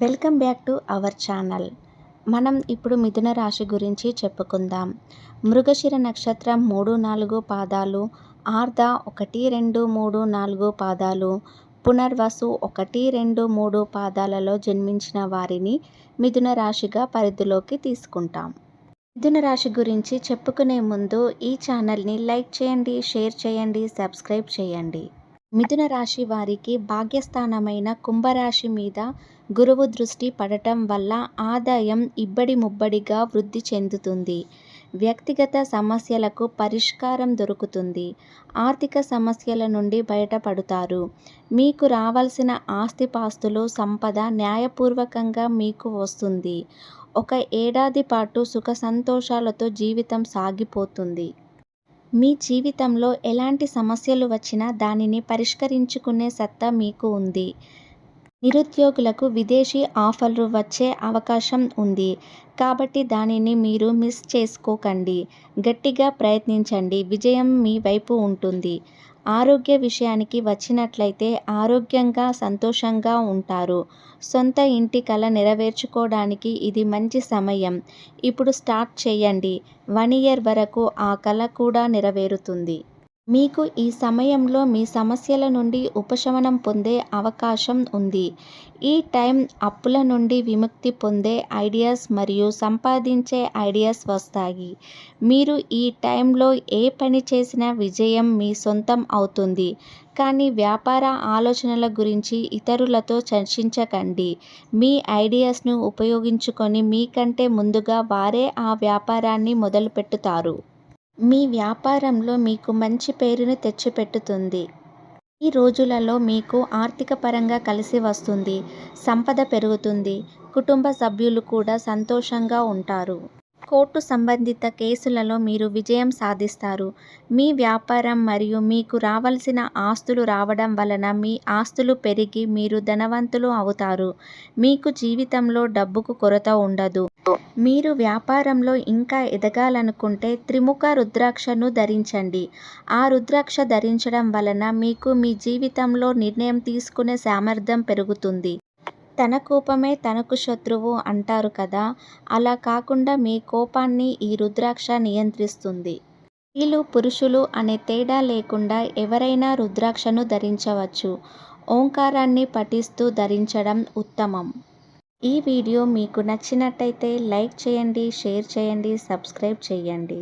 Welcome back to our channel. మనం ఇప్పుడు మిథున రాశి గురించి చెప్పుకుందాం. మృగశిర నక్షత్రం మూడు నాలుగు పాదాలు ఆర్ధ ఒకటి రెండు మూడు నాలుగు పాదాలు పునర్వసు ఒకటి రెండు మూడు పాదాలలో జన్మించిన వారిని మిథున రాశిగా పరిధిలోకి తీసుకుంటాం. మిథున రాశి గురించి చెప్పుకునే ముందు ఈ ఛానల్ని లైక్ చేయండి షేర్ చేయండి సబ్స్క్రైబ్ చేయండి. మిథున రాశి వారికి భాగ్యస్థానమైన కుంభరాశి మీద గురువు దృష్టి పడటం వల్ల ఆదాయం ఇబ్బడి ముబ్బడిగా వృద్ధి చెందుతుంది. వ్యక్తిగత సమస్యలకు పరిష్కారం దొరుకుతుంది. ఆర్థిక సమస్యల నుండి బయటపడతారు. మీకు రావాల్సిన ఆస్తిపాస్తులు సంపద న్యాయపూర్వకంగా మీకు వస్తుంది. ఒక ఏడాది పాటు సుఖ సంతోషాలతో జీవితం సాగిపోతుంది. మీ జీవితంలో ఎలాంటి సమస్యలు వచ్చినా దానిని పరిష్కరించుకునే సత్తా మీకు ఉంది. నిరుద్యోగులకు విదేశీ ఆఫర్లు వచ్చే అవకాశం ఉంది. కాబట్టి దానిని మీరు మిస్ చేసుకోకండి. గట్టిగా ప్రయత్నించండి. విజయం మీ వైపు ఉంటుంది. ఆరోగ్య విషయానికి వచ్చినట్లయితే ఆరోగ్యంగా సంతోషంగా ఉంటారు. సొంత ఇంటి కళ నెరవేర్చుకోవడానికి ఇది మంచి సమయం. ఇప్పుడు స్టార్ట్ చేయండి. వన్ ఇయర్ వరకు ఆ కళ కూడా నెరవేరుతుంది. మీకు ఈ సమయంలో మీ సమస్యల నుండి ఉపశమనం పొందే అవకాశం ఉంది. ఈ టైం అప్పుల నుండి విముక్తి పొందే ఐడియాస్ మరియు సంపాదించే ఐడియాస్ వస్తాయి. మీరు ఈ టైంలో ఏ పని చేసినా విజయం మీ సొంతం అవుతుంది. కానీ వ్యాపార ఆలోచనల గురించి ఇతరులతో చర్చించకండి. మీ ఐడియాస్ను ఉపయోగించుకొని మీకంటే ముందుగా వారే ఆ వ్యాపారాన్ని మొదలుపెట్టుతారు. మీ వ్యాపారంలో మీకు మంచి పేరును తెచ్చిపెట్టుతుంది. ఈ రోజులలో మీకు ఆర్థిక పరంగా కలిసి వస్తుంది సంపద పెరుగుతుంది కుటుంబ సభ్యులు కూడా సంతోషంగా ఉంటారు. కోర్టు సంబంధిత కేసులలో మీరు విజయం సాధిస్తారు. మీ వ్యాపారం మరియు మీకు రావాల్సిన ఆస్తులు రావడం వలన మీ ఆస్తులు పెరిగి మీరు ధనవంతులు అవుతారు. మీకు జీవితంలో డబ్బుకు కొరత ఉండదు. మీరు వ్యాపారంలో ఇంకా ఎదగాలనుకుంటే త్రిముఖ రుద్రాక్షను ధరించండి. ఆ రుద్రాక్ష ధరించడం వలన మీకు మీ జీవితంలో నిర్ణయం తీసుకునే సామర్థ్యం పెరుగుతుంది. తన కోపమే తనకు శత్రువు అంటారు కదా. అలా కాకుండా మీ కోపాన్ని ఈ రుద్రాక్ష నియంత్రిస్తుంది. స్త్రీలు పురుషులు అనే తేడా లేకుండా ఎవరైనా రుద్రాక్షను ధరించవచ్చు. ఓంకారాన్ని పఠిస్తూ ధరించడం ఉత్తమం. ఈ వీడియో మీకు నచ్చినట్టయితే లైక్ చేయండి షేర్ చేయండి సబ్స్క్రైబ్ చేయండి.